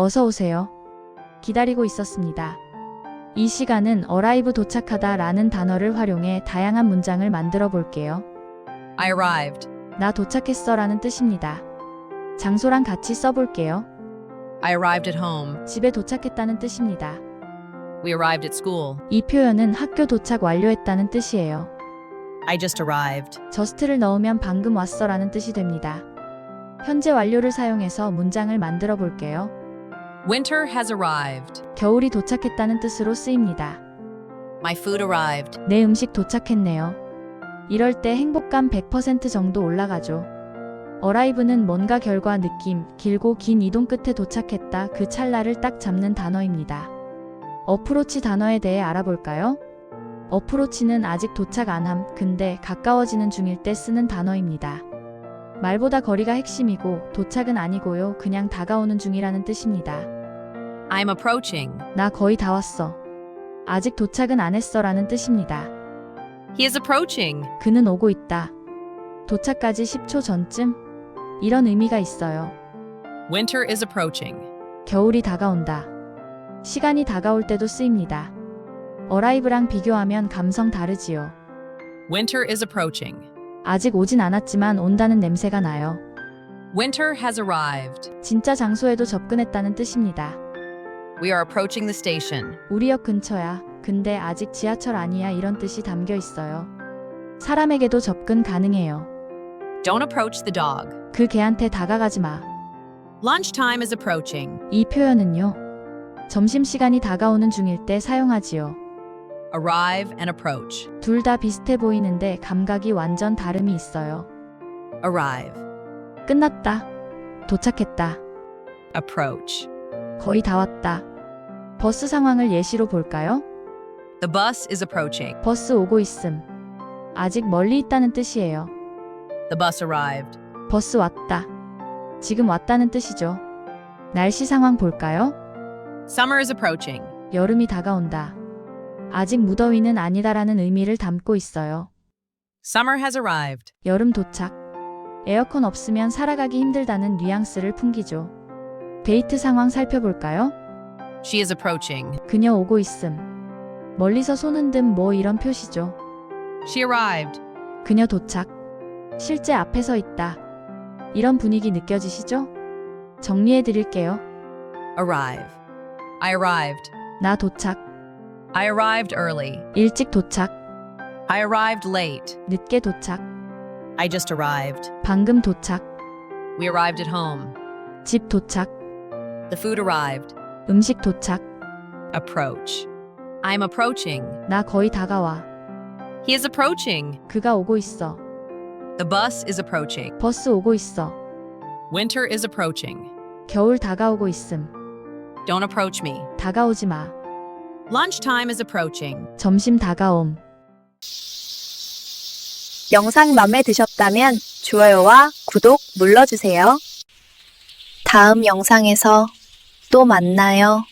어서 오세요. 기다리고 있었습니다. 이 시간은 arrive 도착하다 라는 단어를 활용해 다양한 문장을 만들어 볼게요. I arrived. 나 도착했어 라는 뜻입니다. 장소랑 같이 써볼게요. I arrived at home. 집에 도착했다는 뜻입니다. We arrived at school. 이 표현은 학교 도착 완료했다는 뜻이에요. I just arrived. 저스트를 넣으면 방금 왔어 라는 뜻이 됩니다. 현재 완료를 사용해서 문장을 만들어 볼게요. Winter has arrived. 겨울이 도착했다는 뜻으로 쓰입니다. My food arrived. 내 음식 도착했네요. 이럴 때 행복감 100% 정도 올라가죠. 어라이브는 뭔가 결과 느낌, 길고 긴 이동 끝에 도착했다 그 찰나를 딱 잡는 단어입니다. 어프로치 단어에 대해 알아볼까요? 어프로치는 아직 도착 안 함, 근데 가까워지는 중일 때 쓰는 단어입니다. 말보다 거리가 핵심이고 도착은 아니고요. 그냥 다가오는 중이라는 뜻입니다. I'm approaching. 나 거의 다 왔어. 아직 도착은 안 했어 라는 뜻입니다. He is approaching. 그는 오고 있다. 도착까지 10초 전쯤? 이런 의미가 있어요. Winter is approaching. 겨울이 다가온다. 시간이 다가올 때도 쓰입니다. 어라이브랑 비교하면 감성 다르지요. Winter is approaching. 아직 오진 않았지만 온다는 냄새가 나요. Winter has arrived. 진짜 장소에도 접근했다는 뜻입니다. We are approaching the station. 우리 역 근처야. 근데 아직 지하철 아니야. 이런 뜻이 담겨 있어요. 사람에게도 접근 가능해요. Don't approach the dog. 그 개한테 다가가지 마. Lunchtime is approaching. 이 표현은요. 점심시간이 다가오는 중일 때 사용하지요. Arrive and approach. 둘 다 비슷해 보이는데 감각이 완전 다름이 있어요. Arrive. 끝났다. 도착했다. Approach. 거의 다 왔다. 버스 상황을 예시로 볼까요? The bus is approaching. 버스 오고 있음. 아직 멀리 있다는 뜻이에요. The bus arrived. 버스 왔다. 지금 왔다는 뜻이죠. 날씨 상황 볼까요? Summer is approaching. 여름이 다가온다. 아직 무더위는 아니다라는 의미를 담고 있어요. Summer has arrived. 여름 도착. 에어컨 없으면 살아가기 힘들다는 뉘앙스를 풍기죠. 데이트 상황 살펴볼까요? She is approaching. 그녀 오고 있음. 멀리서 손 흔듦 뭐 이런 표시죠. She arrived. 그녀 도착. 실제 앞에 서 있다. 이런 분위기 느껴지시죠? 정리해 드릴게요. Arrive. I arrived. 나 도착. I arrived early. 일찍 도착. I arrived late. 늦게 도착. I just arrived. 방금 도착. We arrived at home. 집 도착. The food arrived. 음식 도착. Approach. I'm approaching. 나 거의 다가와. He is approaching. 그가 오고 있어. The bus is approaching. 버스 오고 있어. Winter is approaching. 겨울 다가오고 있음. Don't approach me. 다가오지 마. Lunchtime is approaching. 점심 다가옴. 영상 맘에 드셨다면 좋아요와 구독 눌러주세요. 다음 영상에서 또 만나요.